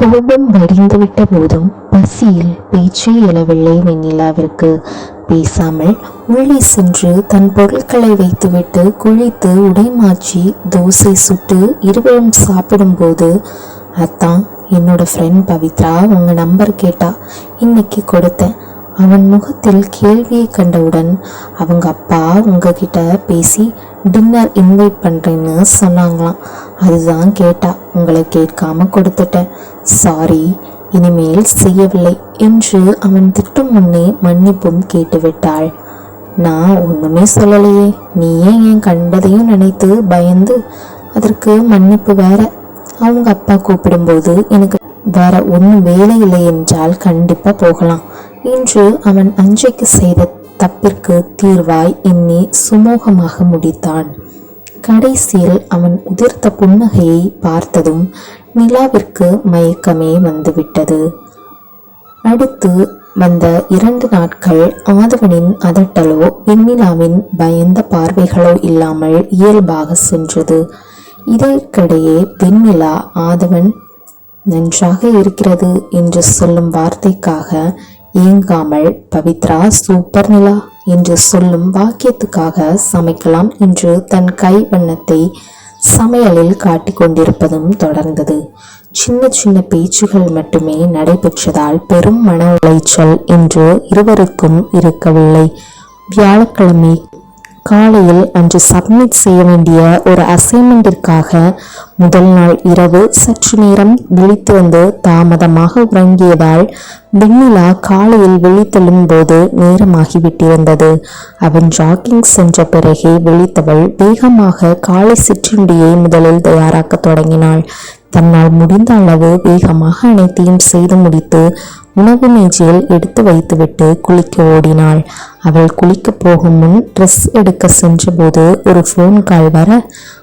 கோபம் வடிந்துவிட்ட போதும் பசியில் பேச்சே எழவில்லை வெண்ணிலாவிற்கு. பேசாமல் உள்ளே சென்று தன் பொருட்களை வைத்துவிட்டு குளித்து உடை மாற்றி தோசை சுட்டு இருவரும் சாப்பிடும்போது அத்தான் என்னோட ஃப்ரெண்ட் பவித்ரா உங்க நம்பர் கேட்டா இன்னைக்கு கொடுத்தேன். அவன் முகத்தில் கேள்வியை கண்டவுடன் அவங்க அப்பா உங்ககிட்ட பேசி டின்னர் இன்வைட் பண்ணுறேன்னு சொன்னாங்களாம். அதுதான் கேட்டா. உங்களை கேட்காம கொடுத்துட்டேன். சாரி இனிமேல் செய்யவில்லை என்று அவன் திட்டும் முன்னே மன்னிப்பும் கேட்டுவிட்டாள். நான் ஒண்ணுமே சொல்லலையே. நீயே என் கண்டதையும் நினைத்து பயந்து அதற்கு மன்னிப்பு வேற. அவங்க அப்பா கூப்பிடும்போது எனக்கு வேற ஒன்றும் வேலை இல்லை என்றால் கண்டிப்பா போகலாம் இன்று அவன் அஞ்சைக்கு செய்த தப்பிற்கு தீர்வாய் எண்ணி சுமூகமாக முடித்தான். கடைசியில் அவன் உதிர்த்த புன்னகையை பார்த்ததும் நிலாவிற்கு மயக்கமே வந்துவிட்டது. அடுத்து வந்த இரண்டு நாட்கள் ஆதவனின் அதட்டலோ வெண்ணிலாவின் பயந்த பார்வைகளோ இல்லாமல் இயல்பாக சென்றது. இதற்கிடையே வெண்ணிலா ஆதவன் நன்றாக இருக்கிறது என்று சொல்லும் வார்த்தைக்காக இயங்காமல் பவித்ரா சூப்பர் நிலா என்று சொல்லும் வாக்கியத்துக்காக சமைக்கலாம் என்று தன் கை வண்ணத்தை சமையலில் காட்டிக் கொண்டிருப்பதும் தொடர்ந்தது. சின்ன சின்ன பேச்சுகள் மட்டுமே நடைபெற்றதால் பெரும் மன உளைச்சல் என்று இருவருக்கும் இருக்கவில்லை. வியாழக்கிழமை காலையில் அன்று சப்மிட் செய்ய வேண்டிய ஒரு அசைன்மெண்டிற்காக முதல் நாள் இரவு சற்று நேரம் விழித்திருந்து தாமதமாக உறங்கியதால் வெண்ணிலா காலையில் விழித்தெழும் போது நேரமாகிவிட்டிருந்தது. அவன் ஜாக்கிங் சென்ற பிறகே விழித்தவள் வேகமாக காலை சிற்றுண்டியை முதலில் தயாராக்க தொடங்கினாள். தன்னால் முடிந்த அளவு வேகமாக அனைத்தையும் செய்து முடித்து உணவு மேஜையில் எடுத்து வைத்துவிட்டு குளிக்க ஓடினாள். அவள் குளிக்க போகும் முன் ட்ரெஸ் எடுக்க சென்றபோது ஒரு ஃபோன் கால் வர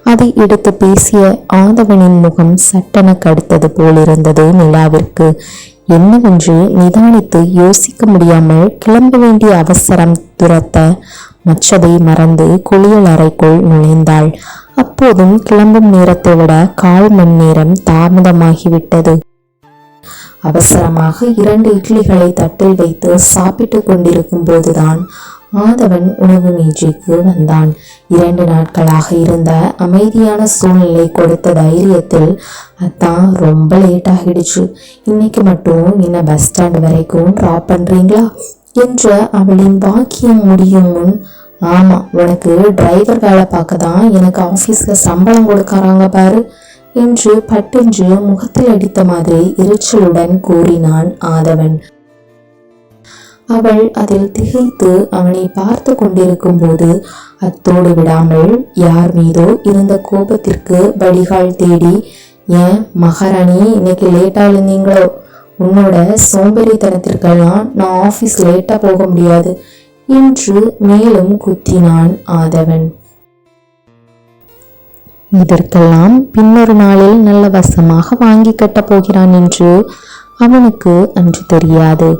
அதை எடுத்து பேசிய ஆதவனின் முகம் சட்டென கடுத்தது போலிருந்தது நிலாவிற்கு. என்னவென்று நிதானித்து யோசிக்க முடியாமல் கிளம்ப வேண்டிய அவசரம் துரத்த மற்றதை மறந்து குளியல் அறைக்குள் நுழைந்தாள். அப்போதும் கிளம்பும் நேரத்தை விட கால் மணி நேரம் தாமதமாகிவிட்டது. அவசரமாக இரண்டு இட்லிகளை தட்டில் வைத்து சாப்பிட்டு கொண்டிருக்கும் போதுதான் ஆதவன் உணவு மேஜைக்கு வந்தான். இரண்டு நாட்களாக இருந்த அமைதியான சூழ்நிலை கொடுத்த தைரியத்தில் அதான் ரொம்ப லேட் ஆகிடுச்சு. இன்னைக்கு மட்டும் என்ன பஸ் ஸ்டாண்ட் வரைக்கும் ட்ராப் பண்றீங்களா? என்ற அவளின் வாக்கியம் முடியும் முன் ஆமாம் உனக்கு டிரைவர் வேலை பார்க்க தான் எனக்கு ஆஃபீஸில் சம்பளம் கொடுக்கறாங்க பாரு என்று பட்டென்று முகத்தில் அடித்த மாதிரி எரிச்சலுடன் கூறினான் ஆதவன். அவள் அதில் திகைத்து அவனை பார்த்து கொண்டிருக்கும் போது அத்தோடு விடாமல் யார் மீதோ இருந்த கோபத்திற்கு வடிகால் தேடி ஏன் மகாராணி இன்னைக்கு லேட்டாக இருந்தீங்களோ உன்னோட சோம்பேறித்தனத்திற்கெல்லாம் நான் ஆஃபீஸ் லேட்டாக போக முடியாது என்று மேலும் குத்தினான் ஆதவன். இதற்கெல்லாம் பின்னொரு நாளில் நல்ல வசமாக வாங்கி கட்டப் போகிறான் என்று அவனுக்கு அன்று தெரியாது.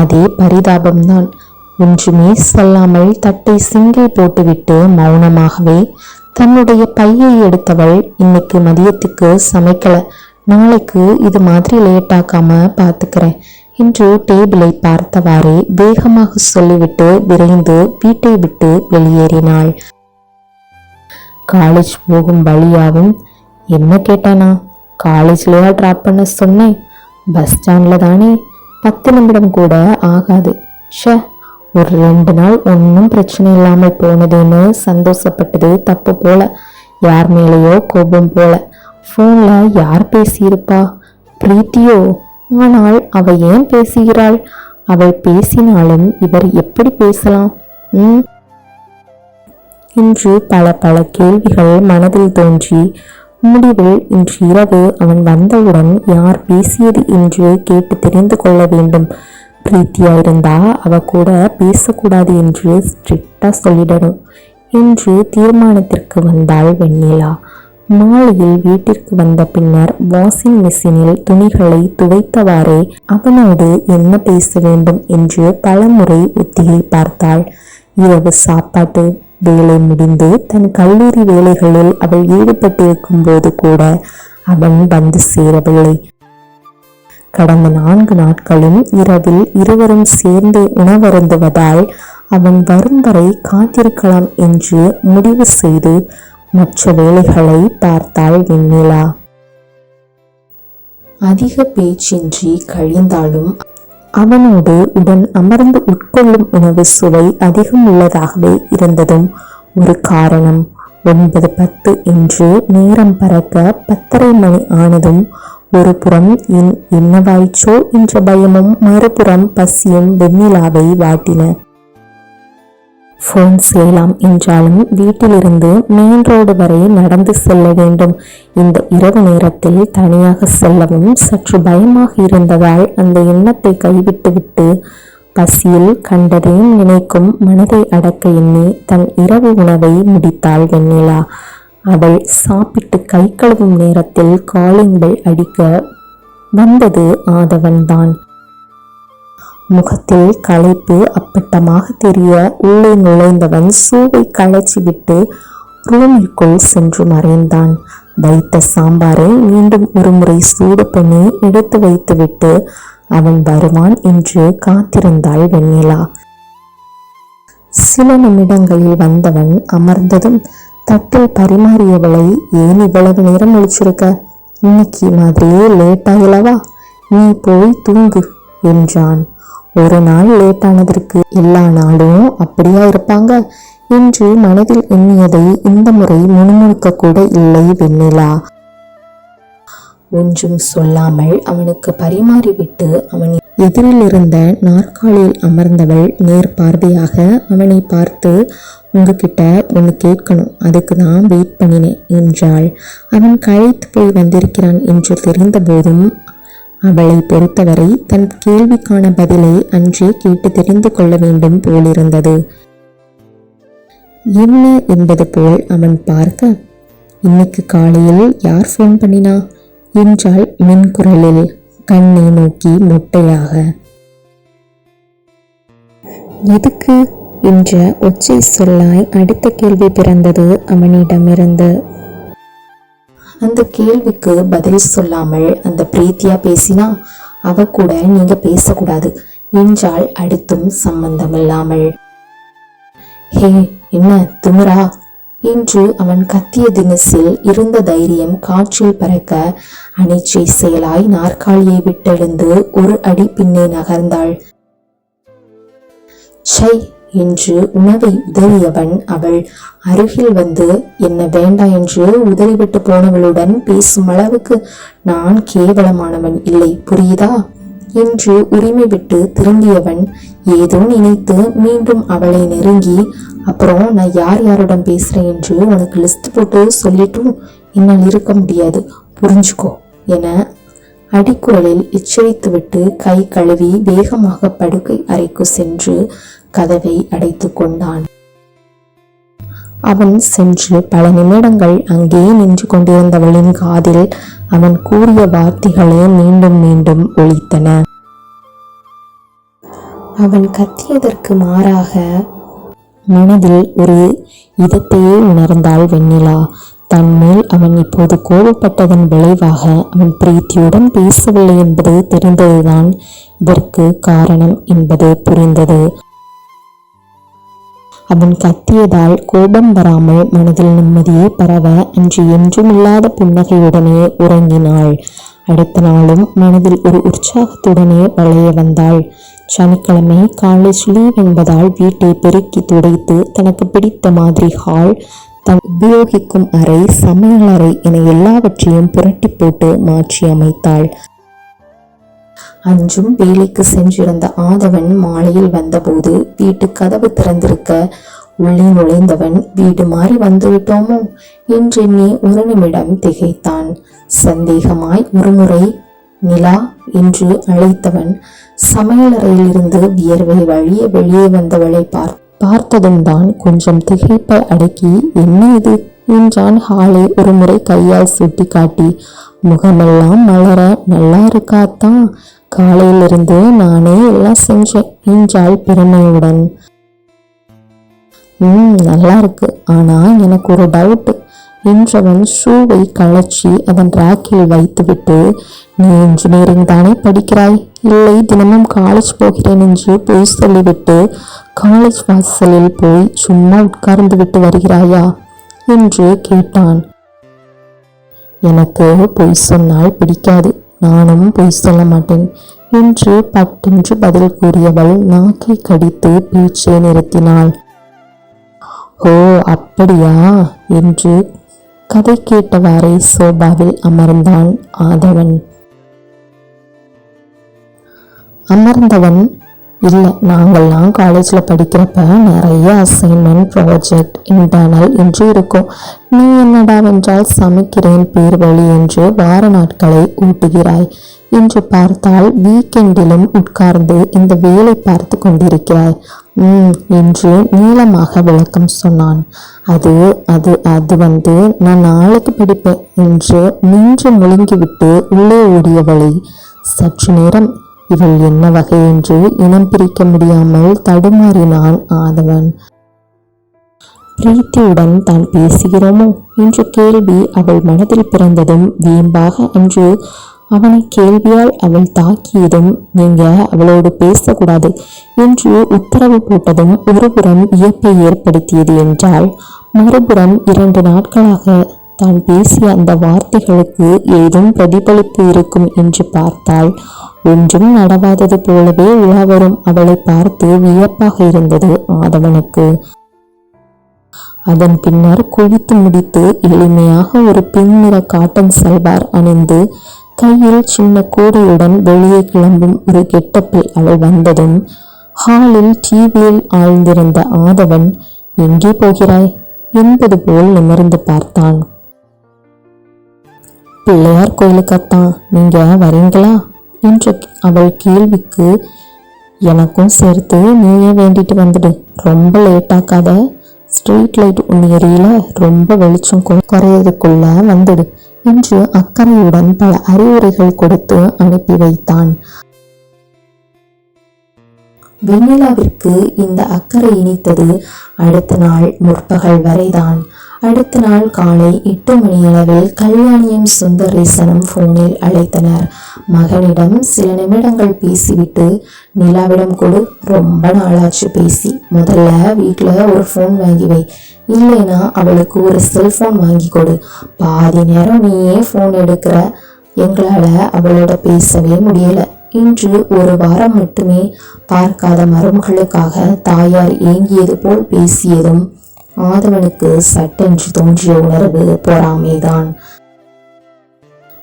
அதே பரிதாபம்தான். ஒன்றுமே சொல்லாமல் தட்டை சிங்கில் போட்டுவிட்டு மௌனமாகவே தன்னுடைய பையை எடுத்தவள் இன்னைக்கு மதியத்துக்கு சமைக்கல. நாளைக்கு இது மாதிரி லேட்டாக்காம பார்த்துக்கிறேன் என்று டேபிளை பார்த்தவாறே வேகமாக சொல்லிவிட்டு விரைந்து வீட்டை விட்டு வெளியேறினாள். காலேஜ் போகும் வழியாவும் என்ன கேட்டானா? காலேஜ்லயா ட்ராப் பண்ண சொன்னேன். பஸ் ஸ்டாண்டில் தானே பத்து நிமிடம் கூட ஆகாது. ஷே ஒரு ரெண்டு நாள் ஒன்றும் பிரச்சனை இல்லாமல் போனதுன்னு சந்தோஷப்பட்டது தப்பு போல. யார் மேலேயோ கோபம் போல. ஃபோனில் யார் பேசியிருப்பா? பிரீத்தியோ ஆனால் அவ ஏன் பேசுகிறாள்? அவள் பேசினாலும் இவர் எப்படி பேசலாம்? ம். இன்று பல பல கேள்விகள் மனதில் தோன்றி முடிவில் இன்று இரவு அவன் வந்தவுடன் யார் பேசியது என்று கேட்டு தெரிந்து கொள்ள வேண்டும். பிரீத்தியா இருந்தா அவ கூட பேசக்கூடாது என்று ஸ்ட்ரிக்டா சொல்லிடணும் என்று தீர்மானத்திற்கு வந்தாள் வெண்ணிலா. மாலையில் வீட்டிற்கு வந்த பின்னர் வாஷிங் மிஷினில் துணிகளை துவைத்தவாறே அவனோடு என்ன பேச வேண்டும் என்று பலமுறை ஒத்திகை பார்த்தாள். இரவு சாப்பாட்டு வேலை முடிந்து தன் கல்லூரி வேலைகளில் அவள் ஈடுபட்டிருக்கும் போது கூட அவன் வந்து சேரவில்லை. கடந்த நான்கு நாட்களும் இரவில் இருவரும் சேர்ந்து உணவருந்துவதால் அவன் வரும் வரை காத்திருக்கலாம் என்று முடிவு செய்து மற்ற வேலைகளை பார்த்தாள் வெண்ணிலா. அதிக பேச்சின்றி கழிந்தாலும் அவனோடு உடன் அமர்ந்து உட்கொள்ளும் உணவு சுவை அதிகம் உள்ளதாகவே இருந்ததும் ஒரு காரணம். ஒன்பது பத்து என்று நேரம் பறக்க பத்தரை மணி ஆனதும் ஒரு புறம் என் என்னவாயிற்றோ என்ற பயமும் மறுபுறம் பசியும் வெண்ணிலாவை வாட்டின. ஃபோன் செய்யலாம் என்றாலும் வீட்டிலிருந்து மெயின் ரோடு வரை நடந்து செல்ல வேண்டும். இந்த இரவு நேரத்தில் தனியாக செல்லவும் சற்று பயமாக இருந்ததால் அந்த எண்ணத்தை கைவிட்டுவிட்டு பசியில் கண்டதையும் நினைக்கும் மனதை அடக்க எண்ணி தன் இரவு உணவை முடித்தாள் வெண்ணிலா. அவள் சாப்பிட்டு கை கழுவும் நேரத்தில் காலிங் பெல் அடிக்க வந்தது ஆதவன்தான். முகத்தில் களைப்பு அப்பட்டமாக தெரிய உள்ளே நுழைந்தவன் சூவை களைச்சிவிட்டு ரூமிற்குள் சென்று மறைந்தான். வைத்த சாம்பாரை மீண்டும் ஒருமுறை சூடு பண்ணி எடுத்து வைத்துவிட்டு அவன் வருவான் என்று காத்திருந்தாள் வெண்ணிலா. சில நிமிடங்களில் வந்தவன் அமர்ந்ததும் தட்டில் பரிமாறியவளை ஏன் இவ்வளவு நேரம் முழிச்சிருக்க இன்னைக்கு மாதிரியே லேட் ஆகலவா? நீ போய் தூங்கு என்றான். ஒரு நாள் லேட்டானதற்கு எல்லா நாளும் அப்படியா இருப்பாங்க? என்று மனதில் எண்ணியதை இந்த முறை முணுமுணுக்க கூட இல்லை வெண்ணிலா. ஒன்றும் சொல்லாமல் அவனுக்கு பரிமாறிவிட்டு அவன் எதிரில் இருந்த நாற்காலியில் அமர்ந்தவள் நேர் பார்வையாக அவனை பார்த்து உங்ககிட்ட ஒன்று கேட்கணும் அதுக்கு தான் வெயிட் பண்ணினேன் என்றாள். அவன் கழைத்து போய் வந்திருக்கிறான் என்று தெரிந்த போதும் அவளை பொறுத்தவரை தன் கேள்விக்கான பதிலை அன்றே கேட்டு தெரிந்து கொள்ள வேண்டும் போலிருந்தது. என்ன என்பது போல் அவன் பார்க்க இன்னைக்கு காலையில் யார் ஃபோன் பண்ணினா? என்றால் மின்குரலில் கண்ணை நோக்கி மொட்டையாக. எதுக்கு? என்ற ஒச்சை சொல்லாய் அடுத்த கேள்வி பிறந்தது அவனிடமிருந்து. அந்த கேள்விக்கு பதில் சொல்லாமல் அந்த பிரீத்தியா பேசினா அவ கூட நீங்க பேசக்கூடாது என்றால் அடுத்தும் சம்பந்தமில்லாமல் ஹே என்ன துமுரா? என்று அவன் கத்திய தினசில் இருந்த தைரியம் காற்றில் பறக்க அனிச்சை செயலாய் நாற்காலியை விட்டெழுந்து ஒரு அடி பின்னே நகர்ந்தாள். சை என்று உணவை உதறியவன் அவள் அருகில் வந்து என்ன வேண்டா என்று உதறிவிட்டு போனவளுடன் பேசும் அளவுக்கு நான் கேவலமானவன் இல்லை புரியுதா? என்று உரிமை விட்டு திரும்பியவன் ஏதோ நினைத்து மீண்டும் அவளை நெருங்கி அப்புறம் நான் யார் யாருடன் பேசுறேன் என்று உனக்கு லிஸ்ட் போட்டு சொல்லிட்டும் என்னால் இருக்க முடியாது புரிஞ்சுக்கோ என அடிக்குரலில் எச்சரித்துவிட்டு கை கழுவி வேகமாக படுக்கை அறைக்கு சென்று கதவை அடைத்து கொண்டான். அவன் சென்று பல நிமிடங்கள் அங்கே நின்று கொண்டிருந்தவளின் காதில் அவன் கூறிய வார்த்தைகளே மீண்டும் மீண்டும் ஒழித்தன அவன் கத்தியதற்கு மாறாக மனதில் ஒரு இதத்தையே உணர்ந்தாள் வெண்ணிலா. தன் மேல் அவன் இப்போது கோபப்பட்டதன் விளைவாக அவன் பிரீத்தியுடன் பேசவில்லை என்பது தெரிந்ததுதான் இதற்கு காரணம் என்பது புரிந்தது. அவன் கத்தியதால் கோபம் வராமல் மனதில் நிம்மதியே பரவ அன்று என்றும் இல்லாத புன்னகையுடனே உறங்கினாள். அடுத்த நாளும் மனதில் ஒரு உற்சாகத்துடனே வளைய வந்தாள். சனிக்கிழமை காலேஜ் லீவ் என்பதால் வீட்டை பெருக்கி துடைத்து தனக்கு பிடித்த மாதிரி ஹால் தன் உபயோகிக்கும் அறை சமையலறை என எல்லாவற்றையும் புரட்டி போட்டு மாற்றி அமைத்தாள். அன்றும் வேலைக்கு சென்றிருந்த ஆதவன் மாலையில் வந்தபோது வீட்டு கதவு திறந்திருக்க உள்ளே நுழைந்தவன் வீடு மாறி வந்துவிட்டோமோ? என்றெண்ணி ஒரு நிமிடம் திகைத்தான். சந்தேகமாய் ஒருமுறை நிலா என்று அழைத்தவன் சமையலறையிலிருந்து வியர்வை வழிய வெளியே வந்தவளை பார் பார்த்ததும் தான் கொஞ்சம் திகைப்பை அடக்கி என்ன இது? என்றான் ஹாலை ஒரு முறை கையால் சுட்டி காட்டி முகமெல்லாம் மலர நல்லா இருக்காத்தான். காலையிலிருந்து நானே எல்லாம் செஞ்சேன். என்றாள் பெருமையுடன். ம் நல்லா இருக்கு. ஆனா எனக்கு ஒரு டவுட் என்றவன் ஷூவை களைச்சி அதன் ராக்கில் வைத்துவிட்டு நீ இன்ஜினியரிங் தானே படிக்கிறாய்? இல்லை தினமும் காலேஜ் போகிறேன் என்று பொய் சொல்லிவிட்டு காலேஜ் வாசலில் போய் சும்மா உட்கார்ந்து விட்டு வருகிறாயா? என்று கேட்டான். எனக்கு பொய் சொன்னால் பிடிக்காது. நானும் பொய் சொல்ல மாட்டேன். என்று பட்டென்று பதில் கூறியவள் நாக்கை கடித்து பேச்சை நிறுத்தினாள். ஓ அப்படியா? என்று கதை கேட்டவாறே சோபாவில் அமர்ந்தான் ஆதவன். அமர்ந்தவன் இல்லை நாங்கள்லாம் காலேஜில் படிக்கிறப்ப நிறைய அசைன்மெண்ட் ப்ராஜெக்ட் இன்டர்னல் என்று இருக்கும். நீ என்னடாவென்றால் சமைக்கிறேன் பேர் வழி என்று வார நாட்களை ஊட்டுகிறாய். என்று பார்த்தால் வீக்கெண்டிலும் உட்கார்ந்து இந்த வேலை பார்த்து கொண்டிருக்கிறாய். ம் என்று நீளமாக விளக்கம் சொன்னான். அது அது அது வந்து நான் நாளைக்கு படிப்பேன் என்று நின்று முழுங்கிவிட்டு உள்ளே ஓடிய வழி. சற்று நேரம் இவள் என்ன வகை என்று இனம் பிரிக்க முடியாமல் தடுமாறினான் ஆதவன். பிரீத்தியுடன் தான் பேசுகிறோமோ? என்ற கேள்வி அவள் மனதில் பிறந்ததும் வீம்பாக அன்று அவனை கேள்வியால் அவள் தாக்கியதும் நீங்க அவளோடு பேசக்கூடாது என்று உத்தரவு போட்டதும் ஒருபுறம் வியப்பை ஏற்படுத்தியது என்றால் மறுபுறம் இரண்டு நாட்களாக தான் பேசிய அந்த வார்த்தைகளுக்கு ஏதும் பிரதிபலிப்பு இருக்கும் என்று பார்த்தால் ஒன்றும் நடவாதது போலவே உலாவரும் அவளை பார்த்து வியப்பாக இருந்தது ஆதவனுக்கு. அதன் பின்னர் குளித்து முடித்து எளிமையாக ஒரு பின்னிற காட்டன் சல்வார் அணிந்து கையில் சின்ன கூடையுடன் வெளியே கிளம்பும் ஒரு கெட்டப்பில் அவள் வந்ததும் ஹாலில் டிவியில் ஆழ்ந்திருந்த ஆதவன் எங்கே போகிறாய்? என்பது போல் நிமிர்ந்து பார்த்தான். பிள்ளையார் கோயிலுக்கத்தான் நீங்க வரீங்களா? என்ற அவள் கேள்விக்கு எனக்கும் சேர்த்து நீயே வேண்டிட்டு வந்துடு. ரொம்ப லேட்டாக்காத ஸ்ட்ரீட் லைட் உன்னியறியில ரொம்ப வெளிச்சம் குறையதுக்குள்ள வந்துடு என்று அக்கறையுடன் பல அறிவுரைகள் கொடுத்து அனுப்பி வைத்தான். வெண்ணிலாவிற்கு இந்த அக்கறை இனித்தது அடுத்த நாள் முற்பகல் வரைதான். அடுத்த நாள் காலை எட்டு மணியளவில் கல்யாணியும் சுந்தரேசனும் போனில் அழைத்தனர். மகனிடம் சில நிமிடங்கள் பேசிவிட்டு நிலாவிடம் கொடு ரொம்ப நாளாச்சு பேசி முதல்ல வீட்டில் ஒரு ஃபோன் வாங்கி வை. இல்லைனா அவளுக்கு ஒரு செல்ஃபோன் வாங்கி கொடு. பாதி நேரம் நீயே ஃபோன் எடுக்கிற. எங்களால் அவளோட பேசவே முடியலை. இன்று ஒரு வாரம் மட்டுமே பார்க்காத மருமகளுக்காக தாயார் ஏங்கியது போல் பேசியதும் ஆதவனுக்கு சட்டென்று தோன்றிய உணர்வு பொறாமைதான்.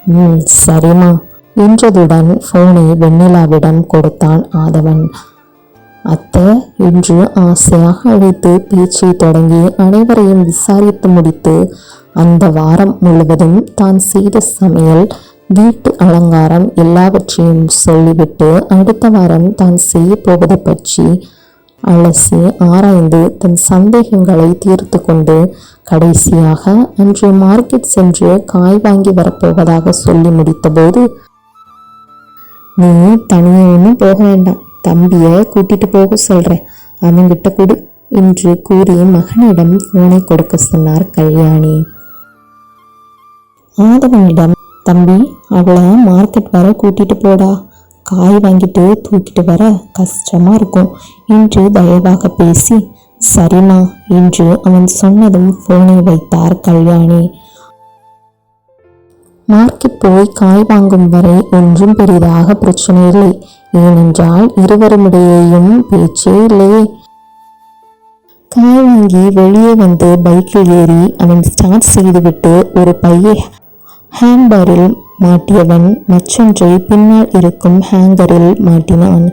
ம் சரிம்மா. என்றதுடன் போனை வெண்ணிலாவிடம் கொடுத்தான் ஆதவன். அத்தை என்று ஆசையாக அழைத்து பேச்சை தொடங்கி அனைவரையும் விசாரித்து முடித்து அந்த வாரம் முழுவதும் தான் செய்த சமையல் வீட்டு அலங்காரம் எல்லாவற்றையும் சொல்லிவிட்டு அடுத்த வாரம் தான் செய்ய போவது பற்றி அலசி ஆராய்ந்து தன் சந்தேகங்களை தீர்த்து கொண்டு கடைசியாக அன்று மார்க்கெட் சென்று காய் வாங்கி வரப்போவதாக சொல்லி முடித்தபோது நீ தனியா ஒன்றும் போக வேண்டாம். தம்பியை கூட்டிட்டு போக சொல்றேன். அவன்கிட்ட கொடு என்று கூறி மகனிடம் போனை கொடுக்க சொன்னார் கல்யாணி. ஆதவனிடம் தம்பி அவளை மார்க்கெட் வர கூட்டிட்டு போடா. காய் வாங்கிட்டு தூக்கிட்டு வர கஷ்டமா இருக்கும். என்று தயவாக பேசி சரிம்மா என்று அவன் சொன்னதும் போனை வைத்தார் கல்யாணி. மார்க்கெட் போய் காய் வாங்கும் வரை ஒன்றும் பெரிதாக பிரச்சனை இல்லை. ஏனென்றால் இருவருமிடையேயும் பேச்சே இல்லையே காய் வாங்கி வெளியே வந்து பைக்கில் ஏறி அவன் ஸ்டார்ட் செய்துவிட்டு ஒரு பையை ஹேண்ட்பேரில் மாட்டியவன் மற்றொன்றை பின்னால் இருக்கும் ஹேங்கரில் மாட்டினான்.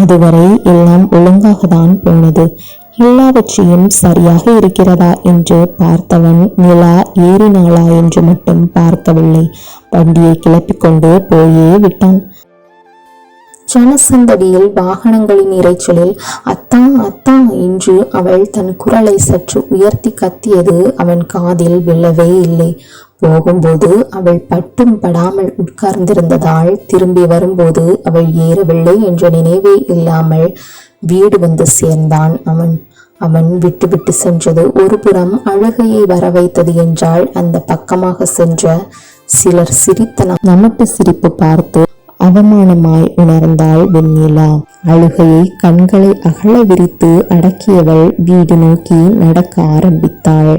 அதுவரை எல்லாம் ஒழுங்காக தான் போனது. எல்லாவற்றையும் சரியாக இருக்கிறதா என்று பார்த்தவன் நிலா ஏறினாளா என்று மட்டும் பார்க்கவில்லை. வண்டியை கிளப்பிக் கொண்டு போயே விட்டான். ஜனசந்தடியில் வாகனங்களின் இறைச்சலில் அத்தா அத்தா என்று அவள் தன் குரலை சற்று உயர்த்தி கத்தியது அவன் காதில் விழவே இல்லை. போகும்போது அவள் பட்டும் படாமல் உட்கார்ந்திருந்ததால் திரும்பி வரும்போது அவள் ஏறவில்லை என்ற நினைவே இல்லாமல் வீடு வந்து சேர்ந்தான் அவன். அவன் விட்டுவிட்டு சென்றது ஒரு புறம் அழுகையை வர வைத்தது என்றால் அந்த பக்கமாக சென்ற சிலர் சிரித்த நமட்டு சிரிப்பு பார்த்து அவமானமாய் உணர்ந்தாள் வெண்ணிலா. அழுகையை கண்களை அகல விரித்து அடக்கியவள் வீடு நோக்கி நடக்க ஆரம்பித்தாள்.